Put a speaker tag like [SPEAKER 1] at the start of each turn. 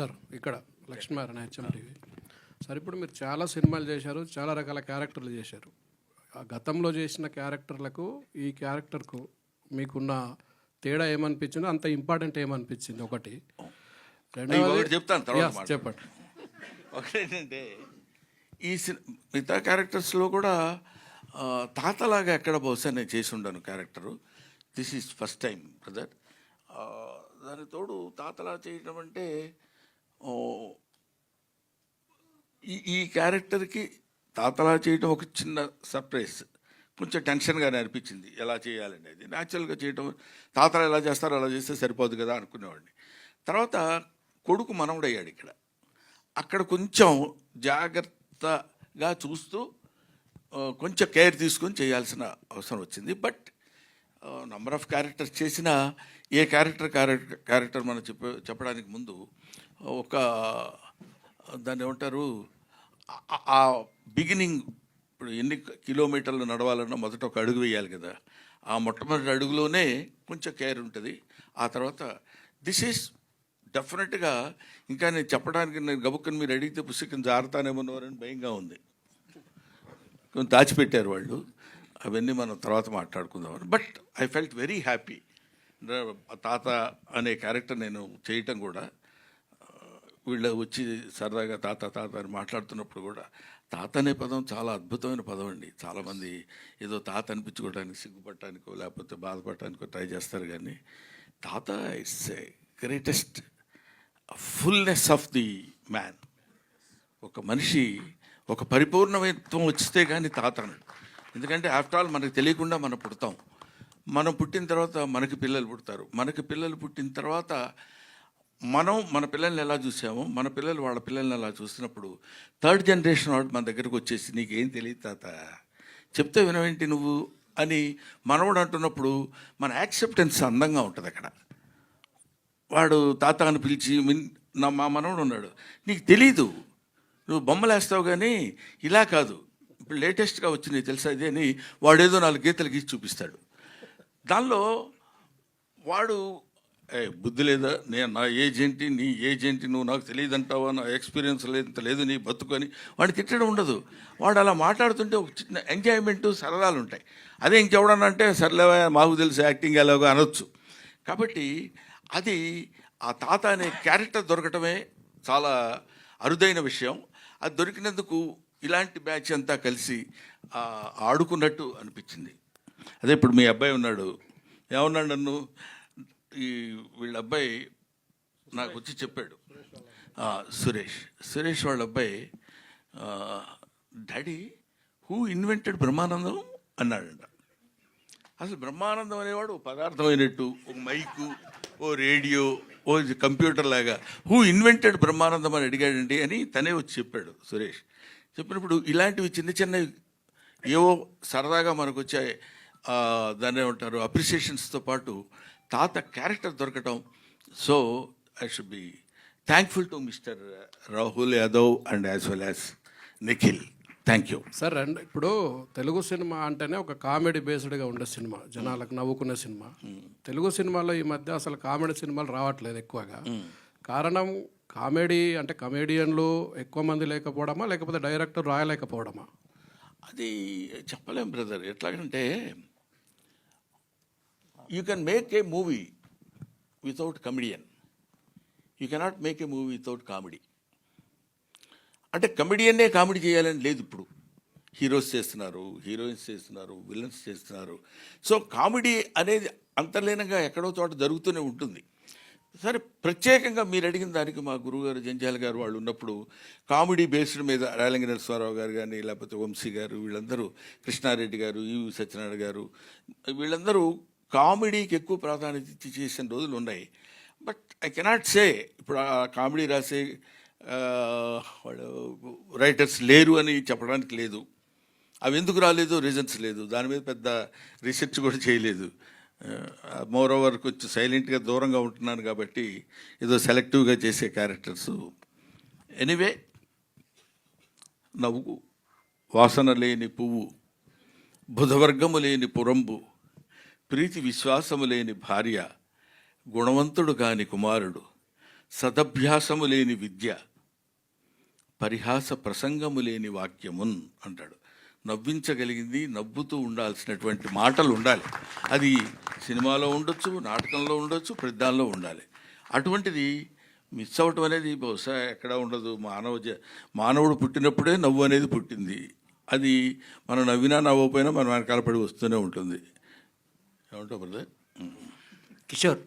[SPEAKER 1] Sir ఇక్కడ Lakshminarayana HM TV sir ఇప్పుడు మీరు చాలా సినిమాలు చేశారు చాలా రకాల క్యారెక్టర్లు చేశారు. ఆ గతంలో చేసిన క్యారెక్టర్లకు ఈ క్యారెక్టర్కు మీకున్న తేడా ఏమనిపించిందో అంత ఇంపార్టెంట్ ఏమనిపించింది ఒకటి.
[SPEAKER 2] చెప్తాను తర్వాత
[SPEAKER 1] చెప్పండి.
[SPEAKER 2] ఒకటేంటంటే ఈ మిగతా క్యారెక్టర్స్లో కూడా తాతలాగా ఎక్కడ బహుశా నేను చేసి ఉండను character. This is first time brother దాని తోడు తాతలా చేయడం అంటే ఈ ఈ క్యారెక్టర్కి తాతలా చేయడం ఒక చిన్న సర్ప్రైజ్. కొంచెం టెన్షన్గానే అనిపించింది. ఎలా చేయాలనేది. న్యాచురల్గా చేయడం తాతలు ఎలా చేస్తారో అలా చేస్తే సరిపోదు కదా అనుకునేవాడిని. తర్వాత కొడుకు మనవడయ్యాడు ఇక్కడ. అక్కడ కొంచెం జాగ్రత్తగా చూస్తూ కొంచెం కేర్ తీసుకొని చేయాల్సిన అవసరం వచ్చింది. బట్ నంబర్ ఆఫ్ క్యారెక్టర్స్ చేసిన ఏ క్యారెక్టర్ క్యారెక్టర్ క్యారెక్టర్ మనం చెప్ప చెప్పడానికి ముందు ఒక దాన్ని ఏమంటారు ఆ- బిగినింగ్ ఇప్పుడు ఎన్ని కిలోమీటర్లు నడవాలన్నా మొదట ఒక అడుగు వేయాలి కదా. ఆ మొట్టమొదటి అడుగులోనే కొంచెం కేర్ ఉంటుంది. ఆ తర్వాత దిస్ ఈస్ డెఫినెట్గా ఇంకా నేను చెప్పడానికి నేను గబుక్కని మీరు అడిగితే పుస్తకం జారుతానేమన్నవారని భయంగా ఉంది. కొంచెం దాచిపెట్టారు వాళ్ళు. అవన్నీ మనం తర్వాత మాట్లాడుకుందాం but I felt very happy తాత అనే క్యారెక్టర్ నేను చేయటం కూడా వీళ్ళ వీళ్ళు వచ్చి సరదాగా తాత తాత అని మాట్లాడుతున్నప్పుడు కూడా తాత అనే పదం చాలా అద్భుతమైన పదం అండి. చాలామంది ఏదో తాత అనిపించుకోవడానికి సిగ్గుపడటానికో లేకపోతే బాధపడటానికో ట్రై చేస్తారు కానీ తాత it's a greatest fullness of the man ఒక మనిషి ఒక పరిపూర్ణమైనత్వం వచ్చితే కానీ తాత అన్నాడు ఎందుకంటే ఆఫ్టర్ ఆల్ మనకు తెలియకుండా మనం పుడతాం. మనం పుట్టిన తర్వాత మనకి పిల్లలు పుడతారు. మనకి పిల్లలు పుట్టిన తర్వాత మనం మన పిల్లల్ని ఎలా చూసామో మన పిల్లలు వాళ్ళ పిల్లల్ని ఎలా చూసినప్పుడు థర్డ్ జనరేషన్ వాడు మన దగ్గరకు వచ్చేసి నీకేం తెలియదు తాత చెప్తే వినవేంటి నువ్వు? అని మనవడు అంటున్నప్పుడు మన యాక్సెప్టెన్స్ అందంగా ఉంటుంది అక్కడ. వాడు తాత అని పిలిచి మిన్ నా మా మనవడు ఉన్నాడు. నీకు తెలీదు. నువ్వు బొమ్మలేస్తావు కానీ ఇలా కాదు. ఇప్పుడు లేటెస్ట్గా వచ్చింది తెలుసా ఇది అని వాడు ఏదో నాలుగు గీతలు గీసి చూపిస్తాడు. దానిలో వాడు ఏ బుద్ధి లేదా? నేను నా ఏజెంటి నీ ఏజెంటి నువ్వు నాకు తెలియదు అంటావా నా ఎక్స్పీరియన్స్ లేదు లేదు నీ బతుకొని వాడిని తిట్టడం ఉండదు. వాడు అలా మాట్లాడుతుంటే ఒక చిన్న ఎంజాయ్మెంట్ సరదాలు ఉంటాయి. అదే ఇంకెవడన్నా అంటే సర్లేవా మాకు తెలుసు యాక్టింగ్ ఎలాగో అనొచ్చు. కాబట్టి అది ఆ తాత అనే క్యారెక్టర్ దొరకటమే చాలా అరుదైన విషయం. అది దొరికినందుకు ఇలాంటి బ్యాచ్ అంతా కలిసి ఆడుకున్నట్టు అనిపించింది. అదే ఇప్పుడు మీ అబ్బాయి ఉన్నాడు. ఏమన్నాడు నన్ను? ఈ వీళ్ళ అబ్బాయి నాకు వచ్చి చెప్పాడు. సురేష్. సురేష్ వాళ్ళ అబ్బాయి డాడీ హూ ఇన్వెంటెడ్ బ్రహ్మానందం? అన్నాడంట. అసలు బ్రహ్మానందం అనేవాడు ఒక పదార్థం అయినట్టు ఒక మైకు ఓ రేడియో ఓ కంప్యూటర్ లాగా. Who invented Brahmanandam? అని అడిగాడండి అని తనే వచ్చి చెప్పాడు సురేష్. చెప్పినప్పుడు ఇలాంటివి చిన్న చిన్నవి ఏవో సరదాగా మనకు వచ్చే దాన్ని ఏమంటారు? అప్రిసియేషన్స్తో పాటు తాత క్యారెక్టర్ దొరకటం. So I should be thankful to mister Rahul Yadav and as well as Nikhil thank you
[SPEAKER 1] sir రెండు ఇప్పుడు తెలుగు సినిమా అంటేనే ఒక కామెడీ బేస్డ్గా ఉండే సినిమా. జనాలకు నవ్వుకునే సినిమా. తెలుగు సినిమాలో ఈ మధ్య అసలు కామెడీ సినిమాలు రావట్లేదు ఎక్కువగా. కారణం కామెడీ అంటే కమేడియన్లు ఎక్కువ మంది లేకపోవడమా? లేకపోతే డైరెక్టర్ రాయలేకపోవడమా?
[SPEAKER 2] అది చెప్పలేం brother. ఎట్లాగంటే you can make a movie without comedian you cannot make a movie without comedy అంటే కమెడియన్నే కామెడీ చేయాలని లేదు ఇప్పుడు. హీరోస్ చేస్తున్నారు హీరోయిన్స్ చేస్తున్నారు విలన్స్ చేస్తున్నారు. సో కామెడీ అనేది అంతర్లీనంగా ఎక్కడో చోట జరుగుతూనే ఉంటుంది. సరే ప్రత్యేకంగా మీరు అడిగిన దానికి మా గురువుగారు జంజాల గారు వాళ్ళు ఉన్నప్పుడు కామెడీ బేస్డ్ మీద రాలింగ నరసింహారావు గారు కానీ లేకపోతే వంశీ గారు వీళ్ళందరూ కృష్ణారెడ్డి గారు ఈవి సత్యనారాయణ గారు వీళ్ళందరూ కామెడీకి ఎక్కువ ప్రాధాన్యత ఇచ్చి చేసిన రోజులు ఉన్నాయి. బట్ ఐ కెనాట్ సే ఇప్పుడు ఆ కామెడీ రాసే వాళ్ళు రైటర్స్ లేరు అని చెప్పడానికి లేదు. అవి ఎందుకు రాలేదు రీజన్స్ లేదు. దాని మీద పెద్ద రీసెర్చ్ కూడా చేయలేదు. Uh, మోర్ ఓవర్ కొంచెం సైలెంట్గా దూరంగా ఉంటున్నాను కాబట్టి ఏదో సెలెక్టివ్గా చేసే క్యారెక్టర్స్ ఎనీవే నవ్వు వాసన లేని పువ్వు బుధవర్గము లేని పురంబు ప్రీతి విశ్వాసము లేని భార్య గుణవంతుడు కాని కుమారుడు సదభ్యాసము లేని విద్య పరిహాస ప్రసంగము లేని వాక్యమున్ అంటాడు. నవ్వించగలిగింది నవ్వుతూ ఉండాల్సినటువంటి మాటలు ఉండాలి. అది సినిమాలో ఉండొచ్చు నాటకంలో ఉండొచ్చు ప్రతిదానిలో ఉండాలి. అటువంటిది మిస్ అవ్వటం అనేది బహుశా ఎక్కడా ఉండదు. మానవ జ మానవుడు పుట్టినప్పుడే నవ్వు అనేది పుట్టింది. అది మనం నవ్వినా నవ్వకపోయినా మన వెనకాల పడి వస్తూనే ఉంటుంది. ఏమంటావు బ్రదర్?
[SPEAKER 3] కిషోర్